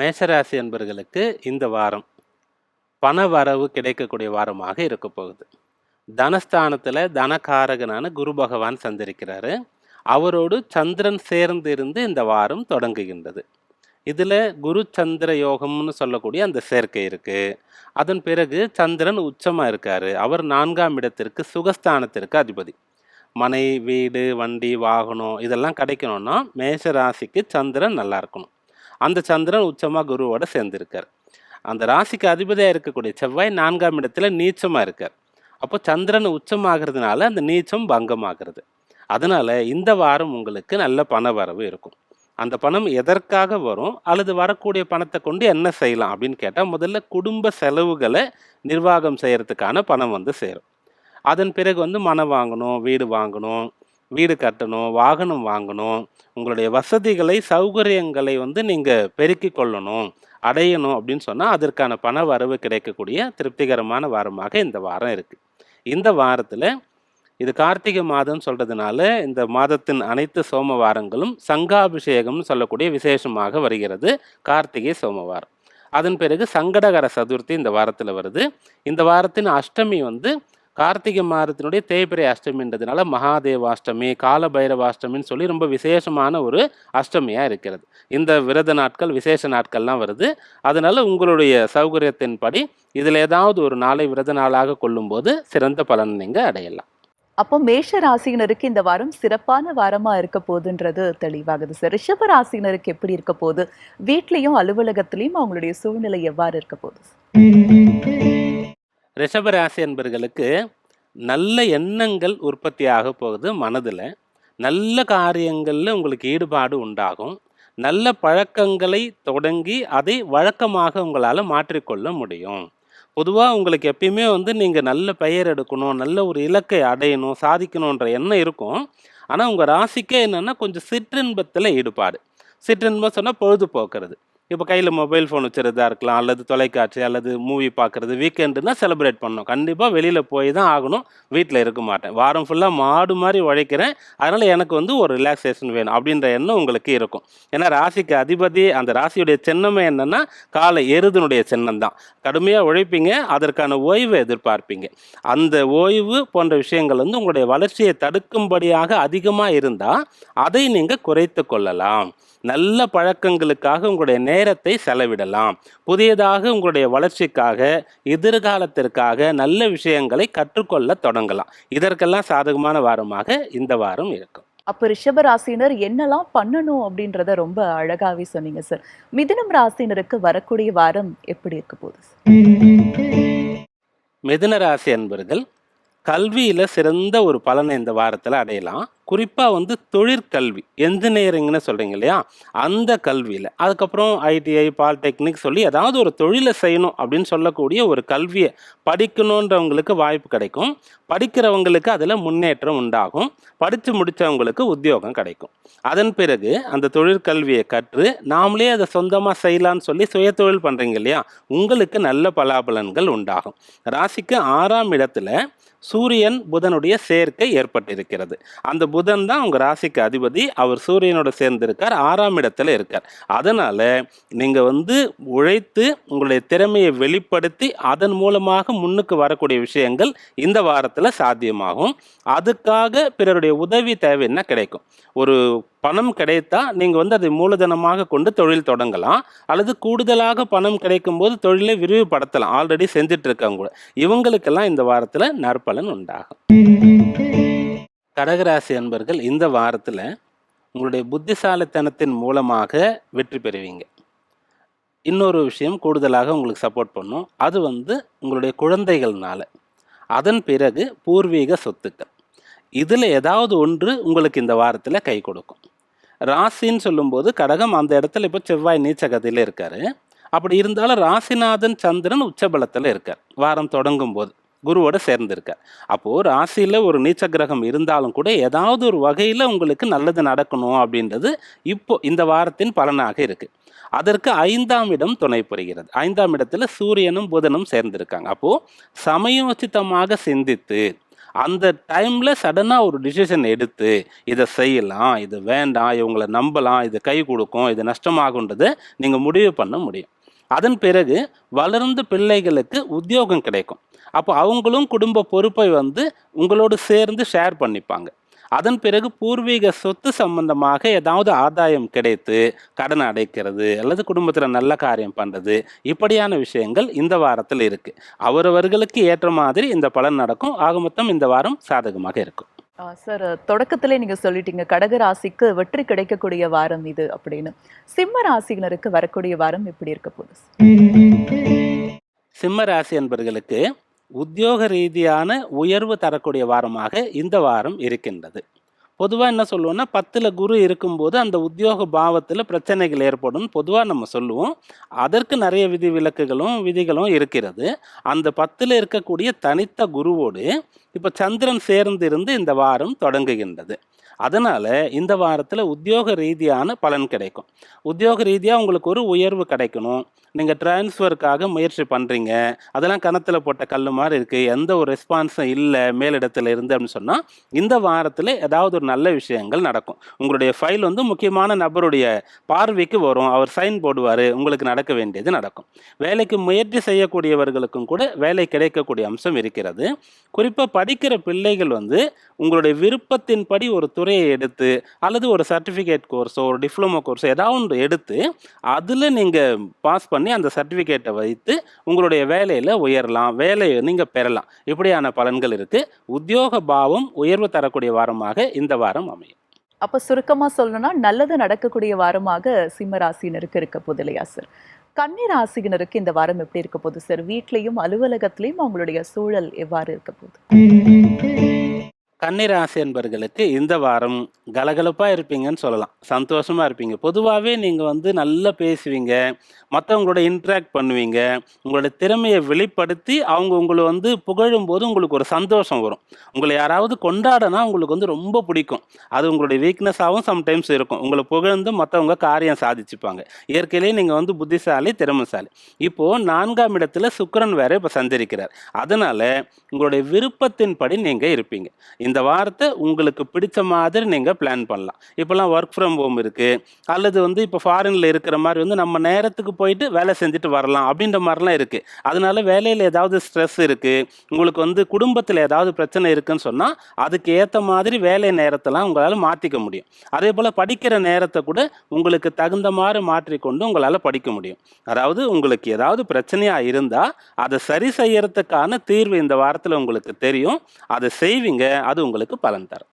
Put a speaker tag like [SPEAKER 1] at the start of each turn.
[SPEAKER 1] மேஷராசி என்பர்களுக்கு இந்த வாரம் பண வரவு கிடைக்கக்கூடிய வாரமாக இருக்க போகுது. தனஸ்தானத்தில் தனகாரகனான குரு பகவான் சந்திருக்கிறாரு. அவரோடு சந்திரன் சேர்ந்து இருந்து இந்த வாரம் தொடங்குகின்றது. இதில் குரு சந்திர யோகம்னு சொல்லக்கூடிய அந்த சேர்க்கை இருக்குது அதன் பிறகு சந்திரன் உச்சமாக இருக்கார். அவர் நான்காம் இடத்திற்கு சுகஸ்தானத்திற்கு அதிபதி. மனை வீடு வண்டி வாகனம் இதெல்லாம் கிடைக்கணும்னா மேஷ ராசிக்கு சந்திரன் நல்லா இருக்கணும். அந்த சந்திரன் உச்சமாக குருவோட சேர்ந்திருக்கார். அந்த ராசிக்கு அதிபதியாக இருக்கக்கூடிய செவ்வாய் நான்காம் இடத்துல நீச்சமாக இருக்கார். அப்போ சந்திரன் உச்சமாகிறதுனால அந்த நீச்சம் பங்கமாகிறது. அதனால் இந்த வாரம் உங்களுக்கு நல்ல பண வரவு இருக்கும். அந்த பணம் எதற்காக வரும்? அல்லது வரக்கூடிய பணத்தை கொண்டு என்ன செய்யலாம்? அப்படின்னு கேட்டால் முதல்ல குடும்ப செலவுகளை நிர்வாகம் செய்கிறதுக்கான பணம் வந்து சேரும். அதன் பிறகு வந்து மனை வாங்கணும் வீடு வாங்கணும் வீடு கட்டணும் வாகனம் வாங்கணும் உங்களுடைய வசதிகளை சௌகரியங்களை வந்து நீங்கள் பெருக்கிக் கொள்ளணும் அடையணும் அப்படின்னு சொன்னால் அதற்கான பண வரவு கிடைக்கக்கூடிய திருப்திகரமான வாரமாக இந்த வாரம் இருக்குது இந்த வாரத்தில் இது கார்த்திகை மாதம் சொல்கிறதுனால இந்த மாதத்தின் அனைத்து சோமவாரங்களும் சங்காபிஷேகம்னு சொல்லக்கூடிய விசேஷமாக வருகிறது கார்த்திகை சோமவாரம். அதன் பிறகு சங்கடகர சதுர்த்தி இந்த வாரத்தில் வருது. இந்த வாரத்தின் அஷ்டமி வந்து கார்த்திகை மாதத்தினுடைய தேய்பிரை அஷ்டமின்றதுனால மகாதேவாஷ்டமி காலபைரவாஷ்டமின்னு சொல்லி ரொம்ப விசேஷமான ஒரு அஷ்டமியாக இருக்கிறது. இந்த விரத நாட்கள் விசேஷ நாட்கள்லாம் வருது. அதனால உங்களுடைய சௌகரியத்தின்படி இதில் ஏதாவது ஒரு நாளை விரத நாளாக கொள்ளும்போது சிறந்த பலன் நீங்கள் அடையலாம்.
[SPEAKER 2] அப்போ மேஷ ராசியினருக்கு இந்த வாரம் சிறப்பான வாரமா இருக்க போகுதுன்றது தெளிவாகுது சார். ரிஷப ராசியினருக்கு எப்படி இருக்க போகுது? வீட்லேயும் அலுவலகத்திலயும் அவங்களுடைய சூழ்நிலை எவ்வாறு இருக்க போகுது?
[SPEAKER 1] ரிஷபராசி என்பர்களுக்கு நல்ல எண்ணங்கள் உற்பத்தியாக போகுது மனதில். நல்ல காரியங்களில் உங்களுக்கு ஈடுபாடு உண்டாகும். நல்ல பழக்கங்களை தொடங்கி அதை வழக்கமாக உங்களால் மாற்றிக்கொள்ள முடியும். பொதுவாக உங்களுக்கு எப்பயுமே வந்து நீங்கள் நல்ல பெயர் எடுக்கணும் நல்ல ஒரு இலக்கை அடையணும் சாதிக்கணுன்ற எண்ணம் இருக்கும். ஆனால் உங்கள் ராசிக்கே என்னென்னா கொஞ்சம் சிற்றின்பத்தில் ஈடுபாடு. சிற்றின்பம் சொன்னால் பொழுதுபோக்குறது. இப்போ கையில் மொபைல் ஃபோன் வச்சுருதா இருக்கலாம் அல்லது தொலைக்காட்சி அல்லது மூவி பார்க்குறது வீக்கெண்டுனா செலிப்ரேட் பண்ணணும். கண்டிப்பாக வெளியில் போய் தான் ஆகணும். வீட்டில் இருக்க மாட்டேன். வாரம் ஃபுல்லாக மாடு மாதிரி உழைக்கிறேன். அதனால் எனக்கு வந்து ஒரு ரிலாக்ஸேஷன் வேணும் அப்படின்ற எண்ணம் உங்களுக்கு இருக்கும். ஏன்னா ராசிக்கு அதிபதி அந்த ராசியுடைய சின்னமே என்னென்னா காலை எருதனுடைய சின்னம் தான் கடுமையாக உழைப்பீங்க அதற்கான ஓய்வை எதிர்பார்ப்பீங்க. அந்த ஓய்வு போன்ற விஷயங்கள் வந்து உங்களுடைய வளர்ச்சியை தடுக்கும்படியாக அதிகமாக இருந்தால் அதை நீங்கள் குறைத்து கொள்ளலாம். நல்ல பழக்கங்களுக்காக உங்களுடைய நேரத்தை செலவிடலாம். புதியதாக உங்களுடைய வளர்ச்சிக்காக எதிர்காலத்திற்காக நல்ல விஷயங்களை கற்றுக்கொள்ள தொடங்கலாம். இதற்கெல்லாம் சாதகமான வாரமாக இந்த வாரம் இருக்கும்.
[SPEAKER 2] அப்போ ரிஷப ராசியினர் என்னெல்லாம் பண்ணணும் அப்படின்றத ரொம்ப அழகாவே சொன்னீங்க சார் மிதுனம் ராசியினருக்கு வரக்கூடிய வாரம் எப்படி இருக்க போகுது?
[SPEAKER 1] மிதுன ராசி அன்பர்கள் கல்வியில் சிறந்த ஒரு பலனை இந்த வாரத்தில் அடையலாம். குறிப்பாக வந்து தொழிற்கல்வி என்ஜினியரிங்னு சொல்கிறீங்க இல்லையா? அந்த கல்வியில். அதுக்கப்புறம் ஐடிஐ பாலிடெக்னிக் சொல்லி ஏதாவது ஒரு தொழிலை செய்யணும் அப்படின்னு சொல்லக்கூடிய ஒரு கல்வியை படிக்கணுன்றவங்களுக்கு வாய்ப்பு கிடைக்கும். படிக்கிறவங்களுக்கு அதில் முன்னேற்றம் உண்டாகும். படித்து முடித்தவங்களுக்கு உத்தியோகம் கிடைக்கும். அதன் பிறகு அந்த தொழிற்கல்வியை கற்று நாமளே அதை சொந்தமாக செய்யலான்னு சொல்லி சுய தொழில் பண்ணுறீங்க இல்லையா? உங்களுக்கு நல்ல பலாபலன்கள் உண்டாகும். ராசிக்கு ஆறாம் இடத்துல சூரியன் புதனுடைய சேர்க்கை ஏற்பட்டிருக்கிறது. அந்த புதன் தான் உங்கள் ராசிக்கு அதிபதி. அவர் சூரியனோட சேர்ந்திருக்கார். ஆறாம் இடத்துல இருக்கார். அதனால் நீங்கள் வந்து உழைத்து உங்களுடைய திறமையை வெளிப்படுத்தி அதன் மூலமாக முன்னுக்கு வரக்கூடிய விஷயங்கள் இந்த வாரத்தில் சாத்தியமாகும். அதுக்காக பிறருடைய உதவி தேவைன்னா கிடைக்கும்? ஒரு பணம் கிடைத்தா நீங்கள் வந்து அதை மூலதனமாக கொண்டு தொழில் தொடங்கலாம். அல்லது கூடுதலாக பணம் கிடைக்கும் போது தொழிலை விரிவுபடுத்தலாம். ஆல்ரெடி செஞ்சுட்டு இருக்கவங்க கூட. இவங்களுக்கெல்லாம் இந்த வாரத்தில் நற்பலன் உண்டாகும். கடகராசி அன்பர்கள் இந்த வாரத்தில் உங்களுடைய புத்திசாலித்தனத்தின் மூலமாக வெற்றி பெறுவீங்க. இன்னொரு விஷயம் கூடுதலாக உங்களுக்கு சப்போர்ட் பண்ணும். அது வந்து உங்களுடைய குழந்தைகள்னால. அதன் பிறகு பூர்வீக சொத்துக்கள். இதில் ஏதாவது ஒன்று உங்களுக்கு இந்த வாரத்தில் கை கொடுக்கும். ராசின்னு சொல்லும்போது கடகம் அந்த இடத்துல இப்போ செவ்வாய் நீச்சகத்தில் இருக்காரு. அப்படி இருந்தாலும் ராசிநாதன் சந்திரன் உச்சபலத்தில் இருக்கார். வாரம் தொடங்கும் போது குருவோட சேர்ந்திருக்கார் அப்போது ராசியில் ஒரு நீச்ச கிரகம் இருந்தாலும் கூட ஏதாவது ஒரு வகையில் உங்களுக்கு நல்லது நடக்கணும் அப்படின்றது இப்போ இந்த வாரத்தின் பலனாக இருக்குது அதற்கு ஐந்தாம் இடம் துணை புரிகிறது. ஐந்தாம் இடத்துல சூரியனும் புதனும் சேர்ந்திருக்காங்க. அப்போது சமயோசிதமாக சிந்தித்து அந்த டைமில் சடனாக ஒரு டிசிஷன் எடுத்து இதை செய்யலாம் இது வேண்டாம் இவங்களை நம்பலாம் இது கை கொடுக்கும் இது நஷ்டமாகுன்றதை நீங்கள் முடிவு பண்ண முடியும். அதன் பிறகு வளர்ந்த பிள்ளைகளுக்கு உத்தியோகம் கிடைக்கும். அப்போ அவங்களும் குடும்ப பொறுப்பை வந்து உங்களோடு சேர்ந்து ஷேர் பண்ணிப்பாங்க. அதன் பிறகு பூர்வீக சொத்து சம்பந்தமாக ஏதாவது ஆதாயம் கிடைத்து கடன் அடைக்கிறது அல்லது குடும்பத்தில் நல்ல காரியம் பண்ணுறது இப்படியான விஷயங்கள் இந்த வாரத்தில் இருக்குது அவரவர்களுக்கு ஏற்ற மாதிரி இந்த பலன் நடக்கும். ஆக மொத்தம் இந்த வாரம் சாதகமாக இருக்கும்.
[SPEAKER 2] சார் தொடக்கத்திலே நீங்க சொல்லிட்டீங்க கடக ராசிக்கு வெற்றி கிடைக்கக்கூடிய வாரம் இது அப்படின்னு. சிம்ம ராசியினருக்கு வரக்கூடிய வாரம் எப்படி இருக்க போகுது?
[SPEAKER 1] சிம்ம ராசி என்பர்களுக்கு உத்தியோக ரீதியான உயர்வு தரக்கூடிய வாரமாக இந்த வாரம் இருக்கின்றது. பொதுவாக என்ன சொல்லுவோம்னா பத்தில் குரு இருக்கும்போது அந்த உத்தியோக பாவத்தில் பிரச்சனைகள் ஏற்படும் பொதுவாக நம்ம சொல்லுவோம். அதற்கு நிறைய விதி விலக்குகளும் விதிகளும் இருக்கிறது. அந்த பத்தில் இருக்கக்கூடிய தனித்த குருவோடு இப்போ சந்திரன் சேர்ந்து இருந்து இந்த வாரம் தொடங்குகின்றது. அதனால் இந்த வாரத்தில் உத்தியோக ரீதியான பலன் கிடைக்கும். உத்தியோக ரீதியாக உங்களுக்கு ஒரு உயர்வு கிடைக்கணும். நீங்கள் டிரான்ஸ்ஃபருக்காக முயற்சி பண்ணுறீங்க அதெல்லாம் கணத்தில் போட்ட கல் மாதிரி இருக்குது எந்த ஒரு ரெஸ்பான்ஸும் இல்லை மேலிடத்தில் இருந்து அப்படின்னு சொன்னால் இந்த வாரத்தில் ஏதாவது ஒரு நல்ல விஷயங்கள் நடக்கும். உங்களுடைய ஃபைல் வந்து முக்கியமான நபருடைய பார்வைக்கு வரும். அவர் சைன் போடுவார். உங்களுக்கு நடக்க வேண்டியது நடக்கும். வேலைக்கு முயற்சி செய்யக்கூடியவர்களுக்கும் கூட வேலை கிடைக்கக்கூடிய அம்சம் இருக்கிறது. குறிப்பாக படிக்கிற பிள்ளைகள் வந்து உங்களுடைய விருப்பத்தின்படி ஒரு துறை துறையை எடுத்து அல்லது ஒரு சர்டிஃபிகேட் கோர்ஸோ ஒரு டிப்ளமோ கோர்ஸோ ஏதாவது ஒன்று எடுத்து அதில் நீங்கள் பாஸ் பண்ணி அந்த சர்டிஃபிகேட்டை வைத்து உங்களுடைய வேலையில் உயரலாம் வேலையை நீங்கள் பெறலாம். இப்படியான பலன்கள் இருக்குது உத்தியோக பாவம் உயர்வு தரக்கூடிய வாரமாக இந்த வாரம் அமையும்.
[SPEAKER 2] அப்ப சுருக்கமா சொல்லணும்னா நல்லது நடக்கக்கூடிய வாரமாக சிம்ம ராசியினருக்கு இருக்க போது இல்லையா சார் கன்னி ராசியினருக்கு இந்த வாரம் எப்படி இருக்க போகுது சார் வீட்லேயும் அலுவலகத்திலையும் அவங்களுடைய சூழல் எவ்வாறு இருக்க போகுது?
[SPEAKER 1] கன்னிராசி என்பர்களுக்கு இந்த வாரம் கலகலப்பாக இருப்பீங்கன்னு சொல்லலாம். சந்தோஷமாக இருப்பீங்க. பொதுவாகவே நீங்கள் வந்து நல்லா பேசுவீங்க. மற்றவங்களோட இன்ட்ராக்ட் பண்ணுவீங்க. உங்களோட திறமையை வெளிப்படுத்தி அவங்க உங்களை வந்து புகழும் போது உங்களுக்கு ஒரு சந்தோஷம் வரும். உங்களை யாராவது கொண்டாடனா உங்களுக்கு வந்து ரொம்ப பிடிக்கும். அது உங்களுடைய வீக்னஸாகவும் சம்டைம்ஸ் இருக்கும். உங்களை புகழ்ந்து மற்றவங்க காரியம் சாதிச்சுப்பாங்க. இயற்கையிலேயே நீங்கள் வந்து புத்திசாலி திறமைசாலி. இப்போது நான்காம் இடத்துல சுக்கரன் வேற இப்போ சஞ்சரிக்கிறார். அதனால் உங்களுடைய விருப்பத்தின்படி நீங்கள் இருப்பீங்க. இந்த வாரத்தை உங்களுக்கு பிடிச்ச மாதிரி நீங்கள் பிளான் பண்ணலாம். இப்போல்லாம் ஒர்க் ஃப்ரம் ஹோம் இருக்குது அல்லது வந்து இப்போ ஃபாரினில் இருக்கிற மாதிரி வந்து நம்ம நேரத்துக்கு போயிட்டு வேலை செஞ்சுட்டு வரலாம் அப்படின்ற மாதிரிலாம் இருக்குது அதனால வேலையில் ஏதாவது ஸ்ட்ரெஸ் இருக்குது உங்களுக்கு வந்து குடும்பத்தில் ஏதாவது பிரச்சனை இருக்குன்னு சொன்னால் அதுக்கு ஏற்ற மாதிரி வேலை நேரத்தெல்லாம் உங்களால் மாற்றிக்க முடியும். அதே போல் படிக்கிற நேரத்தை கூட உங்களுக்கு தகுந்த மாதிரி மாற்றிக்கொண்டு உங்களால் படிக்க முடியும். அதாவது உங்களுக்கு ஏதாவது பிரச்சனையாக இருந்தால் அதை சரி செய்யறதுக்கான தீர்வு இந்த வாரத்தில் உங்களுக்கு தெரியும். அதை செய்வீங்க அது அது உங்களுக்கு பலன் தரும்.